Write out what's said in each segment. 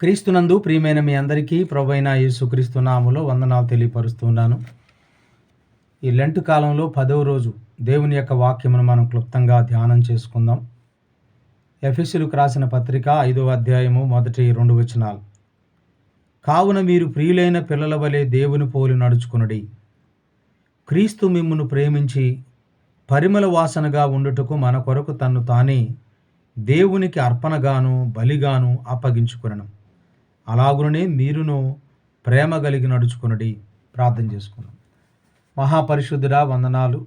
క్రీస్తునందు ప్రియమైన మీ అందరికీ ప్రభైన యేసుక్రీస్తు నాములో వందనాలు తెలియపరుస్తున్నాను ఈ లెంట్ కాలంలో పదవ రోజు దేవుని యొక్క వాక్యమును మనం క్లుప్తంగా ధ్యానం చేసుకుందాం. ఎఫెసులకు రాసిన పత్రిక ఐదవ అధ్యాయము మొదటి రెండు వచనాలు. కావున మీరు ప్రియులైన పిల్లల వలె దేవుని పోలి నడుచుకునడి. క్రీస్తు మిమ్మును ప్రేమించి పరిమళ వాసనగా ఉండుటకు మన కొరకు తన్ను తానే దేవునికి అర్పణగాను బలిగాను అప్పగించుకునను. అలాగునే మీరును ప్రేమ కలిగి నడుచుకునడి ప్రార్థన చేసుకున్నాం. మహాపరిశుద్ధుడా వందనాలు.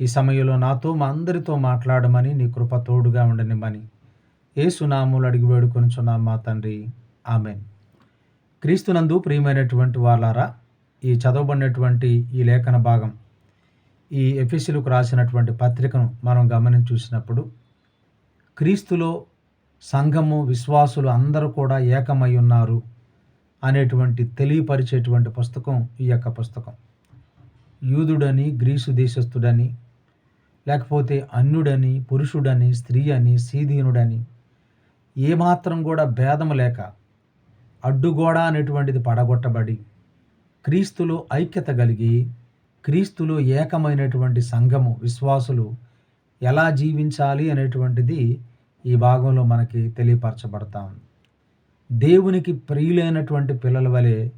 ఈ సమయంలో నాతో మా అందరితో మాట్లాడమని నీ కృప తోడుగా ఉండనివ్వని ఏ సునాములు అడిగి వేడుకొనిచున్నాం మా తండ్రి. ఆమెన్. క్రీస్తునందు ప్రియమైనటువంటి వాళ్ళారా ఈ చదవబడినటువంటి ఈ లేఖన భాగం ఈ ఎఫీసీలకు రాసినటువంటి పత్రికను మనం గమనించి చూసినప్పుడు క్రీస్తులో సంఘము విశ్వాసులు అందరూ కూడా ఏకమై ఉన్నారు అనేటువంటి తెలియపరిచేటువంటి పుస్తకం ఈ యొక్క పుస్తకం. యూదుడని గ్రీసు దేశస్థుడని లేకపోతే అన్యుడని పురుషుడని స్త్రీ అని సీదీనుడని ఏమాత్రం కూడా భేదము లేక అడ్డుగోడ అనేటువంటిది పడగొట్టబడి క్రీస్తులో ఐక్యత కలిగి క్రీస్తులో ఏకమైనటువంటి సంఘము విశ్వాసులు ఎలా జీవించాలి అనేటువంటిది ఈ భాగంలో మనకి తెలియపరచబడతా. ఉంది దేవునికి ప్రియులైనటువంటి పిల్లల వలె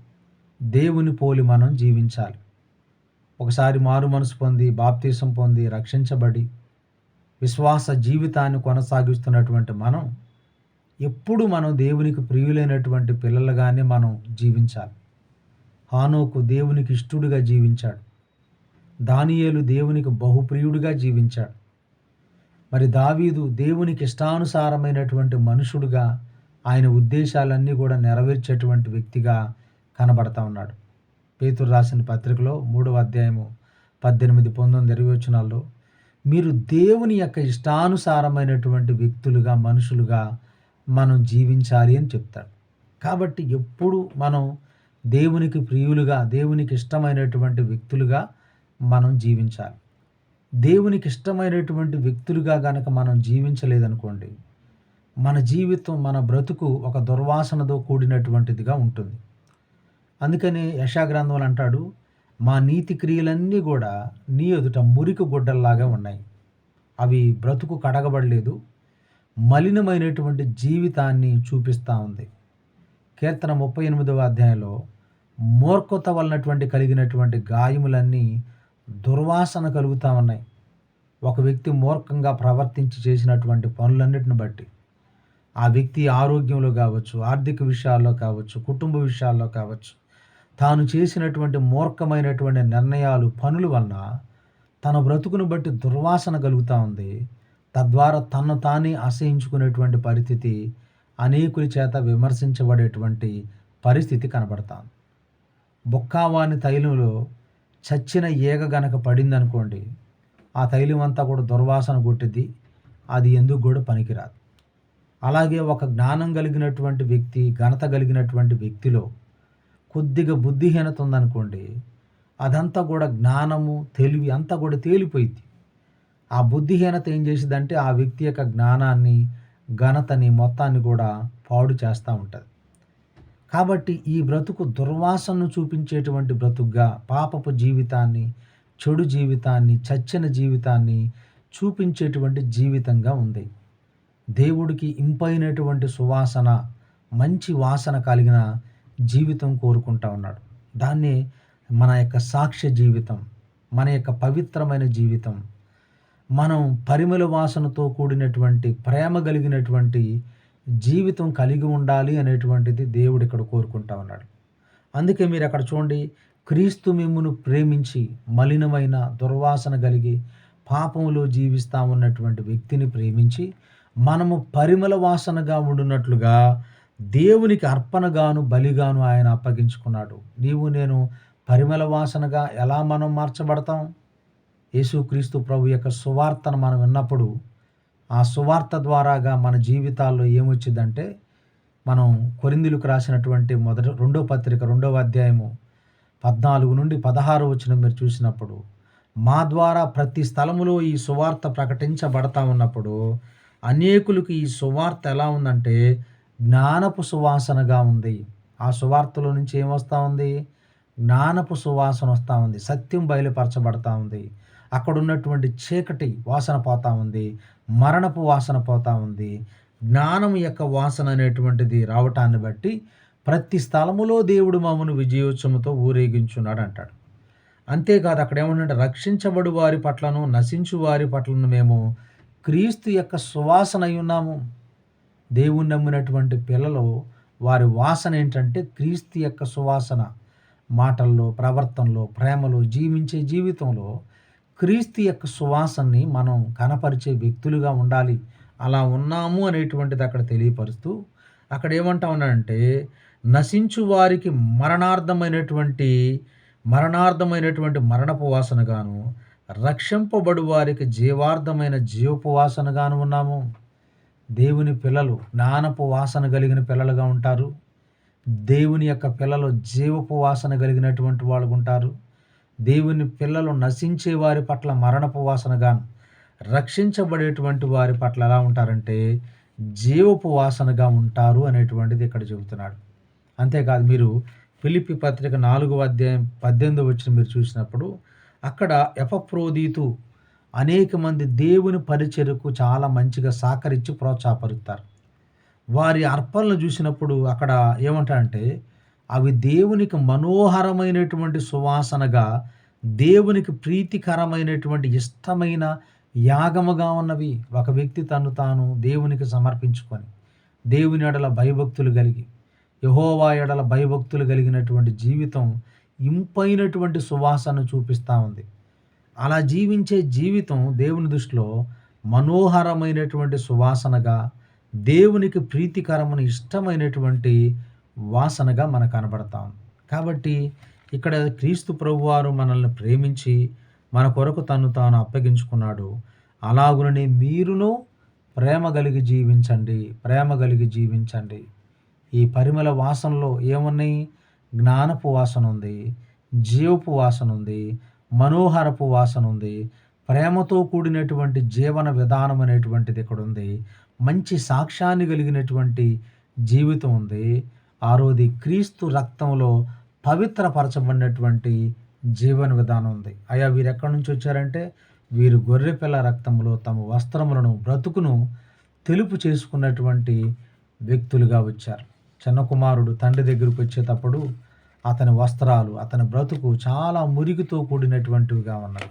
దేవుని పోలి మనం జీవించాలి. ఒకసారి మారు మనసు పొంది బాప్తీసం పొంది రక్షించబడి విశ్వాస జీవితాన్ని కొనసాగిస్తున్నటువంటి మనం ఎప్పుడు మనం దేవునికి ప్రియులైనటువంటి పిల్లలుగానే మనం జీవించాలి. హానోకు దేవునికి ఇష్టడుగా జీవించాడు. దానియేలు దేవునికి బహుప్రియుడిగా జీవించాడు. మరి దావీదు దేవునికి ఇష్టానుసారమైనటువంటి మనుషుడుగా ఆయన ఉద్దేశాలన్నీ కూడా నెరవేర్చేటువంటి వ్యక్తిగా కనబడతా ఉన్నాడు. పేతురు రాసిన పత్రికలో మూడవ అధ్యాయము పద్దెనిమిది పంతొమ్మిది ఇరవై వచనాల్లో మీరు దేవుని యొక్క ఇష్టానుసారమైనటువంటి వ్యక్తులుగా మనుషులుగా మనం జీవించాలి అని చెప్తాడు. కాబట్టి ఎప్పుడు మనం దేవునికి ప్రియులుగా దేవునికి ఇష్టమైనటువంటి వ్యక్తులుగా మనం జీవించాలి. దేవునికి ఇష్టమైనటువంటి వ్యక్తులుగా గనక మనం జీవించలేదనుకోండి మన జీవితం మన బ్రతుకు ఒక దుర్వాసనతో కూడినటువంటిదిగా ఉంటుంది. అందుకని యశాగ్రంథంలో అంటాడు మా నీతి క్రియలన్నీ కూడా నీ ఎదుట మురికి గుడ్డల్లాగా ఉన్నాయి. అవి బ్రతుకు కడగబడలేదు మలినమైనటువంటి జీవితాన్ని చూపిస్తూ ఉంది. కీర్తన ముప్పై ఎనిమిదవ అధ్యాయంలో మూర్ఖత వలనటువంటి కలిగినటువంటి గాయములన్నీ దుర్వాసన కలుగుతూ ఉన్నాయి ఒక వ్యక్తి మూర్ఖంగా ప్రవర్తించి చేసినటువంటి పనులన్నిటిని బట్టి. ఆ వ్యక్తి ఆరోగ్యంలో కావచ్చు ఆర్థిక విషయాల్లో కావచ్చు కుటుంబ విషయాల్లో కావచ్చు తాను చేసినటువంటి మూర్ఖమైనటువంటి నిర్ణయాలు పనుల వలన తన బ్రతుకును బట్టి దుర్వాసన కలుగుతూ ఉంది. తద్వారా తను తానే అసహించుకునేటువంటి పరిస్థితి అనేకుల చేత విమర్శించబడేటువంటి పరిస్థితి కనబడతాను బొక్కావాని తైలంలో చచ్చిన ఈగ గనక పడిందనుకోండి ఆ తైలం అంతా కూడా దుర్వాసన కొట్టిద్ది. అది ఎందుకు కూడా పనికిరాదు. అలాగే ఒక జ్ఞానం కలిగినటువంటి వ్యక్తి ఘనత కలిగినటువంటి వ్యక్తిలో కొద్దిగా బుద్ధిహీనత ఉందనుకోండి అదంతా కూడా జ్ఞానము తెలివి అంతా కూడా తేలిపోయింది ఆ బుద్ధిహీనత ఏం చేసిందంటే ఆ వ్యక్తి యొక్క జ్ఞానాన్ని ఘనతని మొత్తాన్ని కూడా పాడు చేస్తూ ఉంటుంది. కాబట్టి ఈ బ్రతుకు దుర్వాసనను చూపించేటువంటి బ్రతుకుగా పాపపు జీవితాన్ని చెడు జీవితాన్ని చచ్చిన జీవితాన్ని చూపించేటువంటి జీవితంగా ఉంది. దేవుడికి ఇంపైనటువంటి సువాసన మంచి వాసన కలిగిన జీవితం కోరుకుంటా ఉన్నాడు. దాన్ని మన యొక్క సాక్ష్య జీవితం మన యొక్క పవిత్రమైన జీవితం. మనం పరిమళ వాసనతో కూడినటువంటి ప్రేమ కలిగినటువంటి జీవితం కలిగి ఉండాలి అనేటువంటిది దేవుడు ఇక్కడ కోరుకుంటా ఉన్నాడు. అందుకే మీరు అక్కడ చూడండి క్రీస్తు మిమ్మును ప్రేమించి మలినమైన దుర్వాసన కలిగి పాపములో జీవిస్తా ఉన్నటువంటి వ్యక్తిని ప్రేమించి మనము పరిమళ వాసనగా ఉండున్నట్లుగా దేవునికి అర్పణగాను బలిగాను ఆయన అప్పగించుకున్నాడు. నీవు నేను పరిమళ వాసనగా ఎలా మనం మార్చబడతాం? యేసుక్రీస్తు ప్రభు యొక్క సువార్తను మనం విన్నప్పుడు ఆ సువార్త ద్వారాగా మన జీవితాల్లో ఏమొచ్చిందంటే మనం కొరిందులకు రాసినటువంటి మొదటి రెండో పత్రిక రెండవ అధ్యాయము పద్నాలుగు నుండి పదహారు వచ్చిన మీరు చూసినప్పుడు మా ద్వారా ప్రతి స్థలములో ఈ సువార్త ప్రకటించబడతా ఉన్నప్పుడు అనేకులకు ఈ సువార్త ఎలా ఉందంటే జ్ఞానపు సువాసనగా ఉంది. ఆ సువార్తలో నుంచి ఏమొస్తూ ఉంది? జ్ఞానపు సువాసన వస్తూ ఉంది. సత్యం బయలుపరచబడతా ఉంది. అక్కడ ఉన్నటువంటి చీకటి వాసన పోతా ఉంది మరణపు వాసన పోతా ఉంది. జ్ఞానం యొక్క వాసన అనేటువంటిది రావటాన్ని బట్టి ప్రతి స్థలములో దేవుడు మమ్మను విజయోత్సవంతో ఊరేగించున్నాడు అంటాడు. అంతేకాదు అక్కడ ఏమంటే రక్షించబడు వారి పట్లను నశించు వారి పట్లను మేము క్రీస్తు యొక్క సువాసన ఉన్నాము. దేవుని నమ్మినటువంటి పిల్లలు వారి వాసన ఏంటంటే క్రీస్తు యొక్క సువాసన. మాటల్లో ప్రవర్తనలో ప్రేమలో జీవించే జీవితంలో క్రీస్తు యొక్క సువాసనని మనం కనపరిచే వ్యక్తులుగా ఉండాలి. అలా ఉన్నాము అనేటువంటిది అక్కడ తెలియపరుస్తూ అక్కడ ఏమంటా ఉన్నాడంటే నశించు వారికి మరణార్థమైనటువంటి మరణార్థమైనటువంటి మరణపు వాసనగాను రక్షింపబడు వారికి జీవార్థమైన జీవపు వాసనగాను ఉన్నాము. దేవుని పిల్లలు జ్ఞానపు వాసన కలిగిన పిల్లలుగా ఉంటారు. దేవుని యొక్క పిల్లలు జీవపు వాసన కలిగినటువంటి వాళ్ళు ఉంటారు. దేవుని పిల్లలు నశించే వారి పట్ల మరణపు వాసనగాను రక్షించబడేటువంటి వారి పట్ల ఎలా ఉంటారంటే జీవపు వాసనగా ఉంటారు అనేటువంటిది ఇక్కడ చెబుతున్నాడు. అంతేకాదు మీరు ఫిలిపి పత్రిక నాలుగు అధ్యాయం పద్దెనిమిది వచ్చిన మీరు చూసినప్పుడు అక్కడ ఎపప్రోదీతు అనేక మంది దేవుని పరిచర్యకు చాలా మంచిగా సహకరించి ప్రోత్సాహపరుస్తారు వారి అర్పణలు చూసినప్పుడు అక్కడ ఏమంటారంటే అవి దేవునికి మనోహరమైనటువంటి సువాసనగా దేవునికి ప్రీతికరమైనటువంటి ఇష్టమైన యాగముగా ఉన్నవి. ఒక వ్యక్తి తను తాను దేవునికి సమర్పించుకొని దేవుని ఎడల భయభక్తులు కలిగి యహోవా ఎడల భయభక్తులు కలిగినటువంటి జీవితం ఇంపైనటువంటి సువాసన చూపిస్తూ ఉంది. అలా జీవించే జీవితం దేవుని దృష్టిలో మనోహరమైనటువంటి సువాసనగా దేవునికి ప్రీతికరమైన ఇష్టమైనటువంటి వాసనగా మనకు కనబడతాం కాబట్టి ఇక్కడ క్రీస్తు ప్రభువారు మనల్ని ప్రేమించి మన కొరకు తను తాను అప్పగించుకున్నాడు. అలాగునని మీరును ప్రేమ కలిగి జీవించండి ప్రేమ కలిగి జీవించండి. ఈ పరిమళ వాసనలో ఏమున్నాయి? జ్ఞానపు వాసన ఉంది జీవపు వాసన ఉంది మనోహరపు వాసన ఉంది. ప్రేమతో కూడినటువంటి జీవన విధానం అనేటువంటిది ఇక్కడ ఉంది. మంచి సాక్ష్యాన్ని కలిగినటువంటి జీవితం ఉంది. ఆరోది క్రీస్తు రక్తంలో పవిత్రపరచబడినటువంటి జీవన విధానం ఉంది. అయ్యా వీరు ఎక్కడి నుంచి వచ్చారంటే వీరు గొర్రెపిల్ల రక్తంలో తమ వస్త్రములను బ్రతుకును తెలుపు చేసుకున్నటువంటి వ్యక్తులుగా వచ్చారు. చిన్న కుమారుడు తండ్రి దగ్గరకు వచ్చేటప్పుడు అతని వస్త్రాలు అతని బ్రతుకు చాలా మురిగితో కూడినటువంటివిగా ఉన్నాయి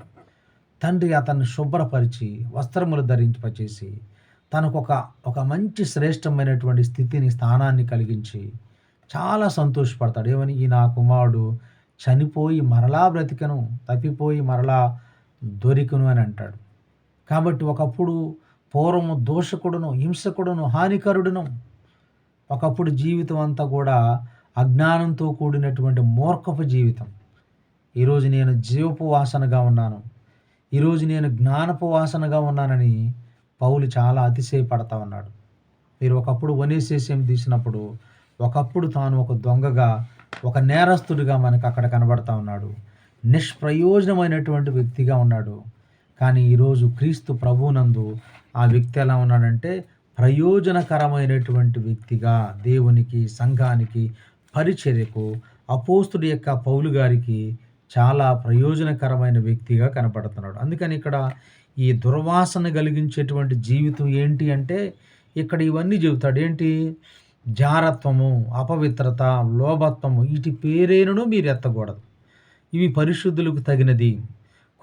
తండ్రి అతన్ని శుభ్రపరిచి వస్త్రములు ధరింపచేసి తనకు ఒక ఒక మంచి శ్రేష్టమైనటువంటి స్థితిని స్థానాన్ని కలిగించి చాలా సంతోషపడతాడు. ఏమని? ఈ నా కుమారుడు చనిపోయి మరలా బ్రతికను తప్పిపోయి మరలా దొరికను అని అంటాడు. కాబట్టి ఒకప్పుడు పూర్వము దోషకుడును హింసకుడును హానికరుడును ఒకప్పుడు జీవితం అంతా కూడా అజ్ఞానంతో కూడినటువంటి మూర్ఖపు జీవితం. ఈరోజు నేను జీవపు వాసనగా ఉన్నాను. ఈరోజు నేను జ్ఞానపు వాసనగా ఉన్నానని పౌలు చాలా అతిశయపడతా ఉన్నాడు. మీరు ఒకప్పుడు వనేసేసేం తీసినప్పుడు ఒకప్పుడు తాను ఒక దొంగగా ఒక నేరస్తుడిగా మనకు అక్కడ కనబడతా ఉన్నాడు. నిష్ప్రయోజనమైనటువంటి వ్యక్తిగా ఉన్నాడు. కానీ ఈరోజు క్రీస్తు ప్రభునందు ఆ వ్యక్తి ఎలా ఉన్నాడంటే ప్రయోజనకరమైనటువంటి వ్యక్తిగా దేవునికి సంఘానికి పరిచర్యకు అపోస్తుడి యొక్క పౌలు గారికి చాలా ప్రయోజనకరమైన వ్యక్తిగా కనపడుతున్నాడు అందుకని ఇక్కడ ఈ దుర్వాసన కలిగించేటువంటి జీవితం ఏంటి అంటే ఇక్కడ ఇవన్నీ చెబుతాడు. ఏంటి? జారత్వము అపవిత్రత లోభత్వము ఇటు పేరేనను మీరు ఎత్తకూడదు. ఇవి పరిశుద్ధులకు తగినది.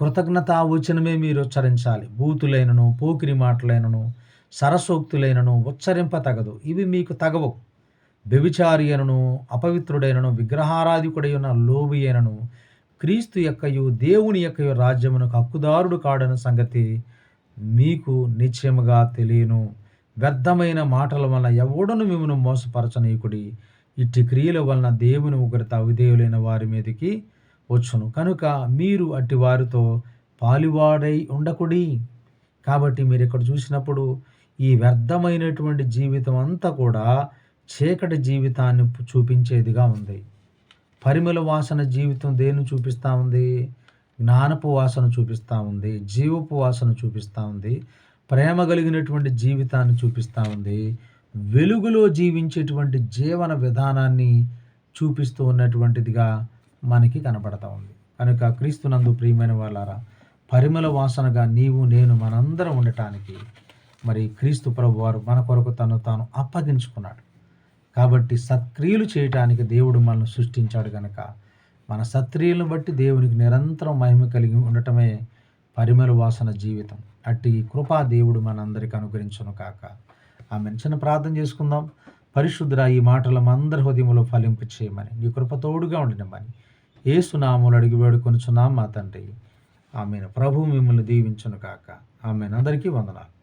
కృతజ్ఞత వచనమే మీరు ఉచ్చరించాలి. బూతులైనను పోకిరి మాటలైనను సరసోక్తులైనను ఉచ్చరింప తగదు ఇవి మీకు తగవు. వ్యభిచారి అయినను అపవిత్రుడైనను విగ్రహారాధికుడై ఉన్న లోబి అయినను క్రీస్తు యొక్కయు దేవుని యొక్కయు రాజ్యమునకు హక్కుదారుడు కాడని సంగతి మీకు నిశ్చయముగా తెలియను. వ్యర్థమైన మాటల వలన ఎవడను మిమ్మను మోసపరచనీకుడి? ఇట్టి క్రియల వలన దేవుని ఉగ్రత అవిధేయులైన వారి మీదకి వచ్చును. కనుక మీరు అట్టి వారితో పాలివాడై ఉండకుడి. కాబట్టి మీరు ఇక్కడ చూసినప్పుడు ఈ వ్యర్థమైనటువంటి జీవితం అంతా కూడా చీకటి జీవితాన్ని చూపించేదిగా ఉంది. పరిమళ వాసన జీవితం దేన్ని చూపిస్తూ ఉంది? జ్ఞానపు వాసన చూపిస్తూ ఉంది. జీవపు వాసన చూపిస్తూ ఉంది. ప్రేమ కలిగినటువంటి జీవితాన్ని చూపిస్తూ ఉంది. వెలుగులో జీవించేటువంటి జీవన విధానాన్ని చూపిస్తూ ఉన్నటువంటిదిగా మనకి కనపడతా ఉంది. కనుక క్రీస్తునందు ప్రియమైన వాళ్ళారా పరిమళ వాసనగా నీవు నేను మనందరం ఉండటానికి మరి క్రీస్తు ప్రభు వారు మన కొరకు తను తాను అప్పగించుకున్నాడు. కాబట్టి సత్క్రియలు చేయటానికి దేవుడు మనల్ని సృష్టించాడు కనుక మన సత్క్రియలను బట్టి దేవునికి నిరంతరం మహిమ కలిగి ఉండటమే పరిమళ వాసన జీవితం. అట్టి కృపా దేవుడు మనందరికి అనుగ్రహించును కాక ఆమె చిన్న ప్రార్థన చేసుకుందాం. పరిశుద్ధ ఈ మాటలు అందరి హృదయంలో ఫలింపు చేయమని నీ కృప తోడుగా ఉండినమని ఏసునాములు అడిగి వేడుకొనుచున్నాం మా తండ్రి. ఆమెను. ప్రభు మిమ్మల్ని దీవించును కాక ఆమెను. అందరికీ వందనాలు.